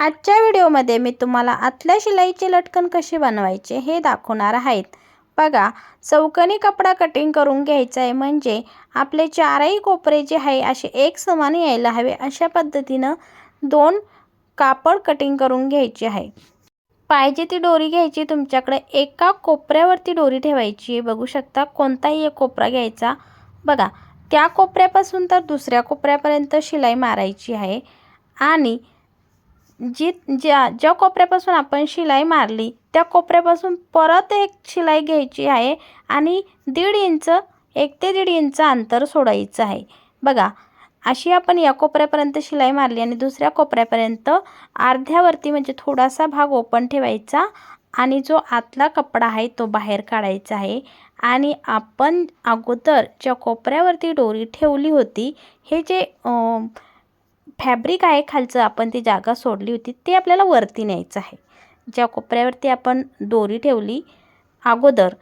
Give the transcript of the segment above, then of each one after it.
आजच्या व्हिडिओमध्ये मी तुम्हाला आतल्या शिलाईचे लटकन कसे बनवायचे हे दाखवणार आहेत. बघा चौकनी कपडा कटिंग करून घ्यायचा आहे म्हणजे आपले चारही कोपरे जे आहे असे एक समान यायला हवे अशा पद्धतीनं दोन कापड कटिंग करून घ्यायचे आहे. पाहिजे ती डोरी घ्यायची तुमच्याकडे एका कोपऱ्यावरती डोरी ठेवायची. आहे बघू शकता कोणताही एक कोपरा घ्यायचा. बघा त्या कोपऱ्यापासून तर दुसऱ्या कोपऱ्यापर्यंत शिलाई मारायची आहे. आणि जी ज्या ज्या कोपऱ्यापासून आपण शिलाई मारली त्या कोपऱ्यापासून परत एक शिलाई घ्यायची आहे आणि दीड इंच एक ते दीड इंच अंतर सोडायचं आहे. बघा अशी आपण या कोपऱ्यापर्यंत शिलाई मारली आणि दुसऱ्या कोपऱ्यापर्यंत अर्ध्यावरती म्हणजे थोडासा भाग ओपन ठेवायचा आणि जो आतला कपडा आहे तो बाहेर काढायचा आहे. आणि आपण अगोदर ज्या कोपऱ्यावरती डोरी ठेवली होती हे जे फॅब्रिक आहे खालचं आपण ती जागा सोडली होती ते आपल्याला वरती न्यायचं आहे. ज्या कोपऱ्यावरती आपण दोरी ठेवली अगोदर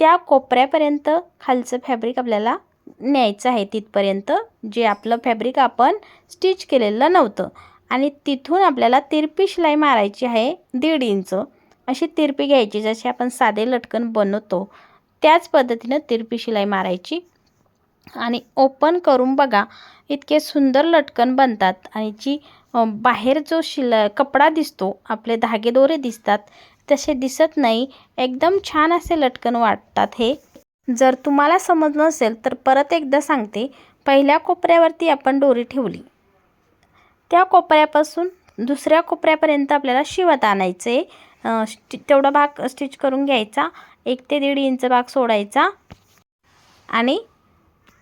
त्या कोपऱ्यापर्यंत खालचं फॅब्रिक आपल्याला न्यायचं आहे. तिथपर्यंत जे आपलं फॅब्रिक आपण स्टिच केलेलं नव्हतं. आणि तिथून आपल्याला तिरपी शिलाई मारायची आहे दीड इंच. अशी तिरपी घ्यायची जशी आपण साधे लटकन बनवतो त्याच पद्धतीनं तिरपी शिलाई मारायची. आणि ओपन करून बघा इतके सुंदर लटकन बनतात. आणि जी बाहेर जो शिला कपडा दिसतो आपले धागेदोरे दिसतात तसे दिसत नाही. एकदम छान असे लटकन वाटतात हे. जर तुम्हाला समज नसेल तर परत एकदा सांगते. पहिल्या कोपऱ्यावरती आपण दोरी ठेवली. त्या कोपऱ्यापासून दुसऱ्या कोपऱ्यापर्यंत आपल्याला शिवत आणायचे. तेवढा भाग स्टिच करून घ्यायचा. एक ते दीड इंच भाग सोडायचा. आणि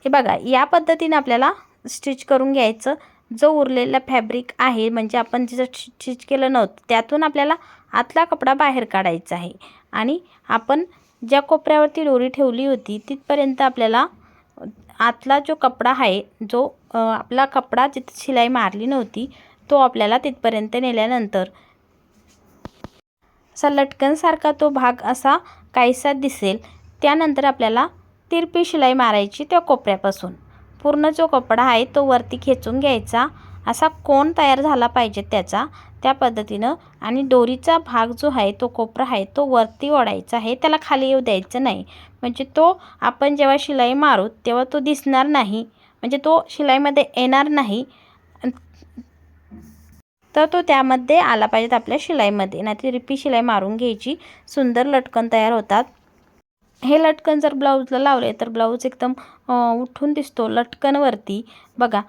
हे बघा या पद्धतीने आपल्याला स्टिच करून घ्यायचं. जो उरलेला फॅब्रिक आहे म्हणजे आपण जिचं स्टिच केलं नव्हतं त्यातून आपल्याला आतला कपडा बाहेर काढायचा आहे. आणि आपण ज्या कोपऱ्यावरती दोरी ठेवली होती तिथपर्यंत आपल्याला आतला जो कपडा आहे जो आपला कपडा जिथं शिलाई मारली नव्हती तो आपल्याला तिथपर्यंत नेल्यानंतर असा लटकनसारखा तो भाग असा काहीसा दिसेल. त्यानंतर आपल्याला तिरपी शिलाई मारायची त्या कोपऱ्यापासून. पूर्ण जो कपडा आहे तो वरती खेचून घ्यायचा. असा कोण तयार झाला पाहिजे त्याचा. त्या पद्धतीनं आणि दोरीचा भाग जो आहे तो कोपरा आहे तो वरती ओढायचा आहे. त्याला खाली येऊ द्यायचं नाही. म्हणजे तो आपण जेव्हा शिलाई मारू तेव्हा तो दिसणार नाही. म्हणजे तो शिलाईमध्ये येणार नाही. तर तो त्यामध्ये आला पाहिजेत आपल्या शिलाईमध्ये. नाही रिपी शिलाई मारून घ्यायची. सुंदर लटकन तयार होतात. हे लटकन जर ब्लाऊजला लावले तर ब्लाऊज एकदम उठून दिसतो लटकनवरती. बघा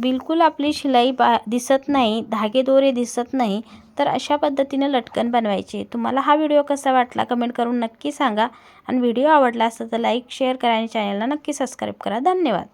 बिलकुल आपली शिलाई बा दिसत नाही धागे दोरे दिसत नाही तर अशा पद्धतीने लटकन बनवायचे. तुम्हाला हा व्हिडिओ कसा वाटला कमेंट करून नक्की सांगा. आणि व्हिडिओ आवडला असता तर लाईक शेअर करा आणि चॅनलला नक्की सबस्क्राईब करा. धन्यवाद.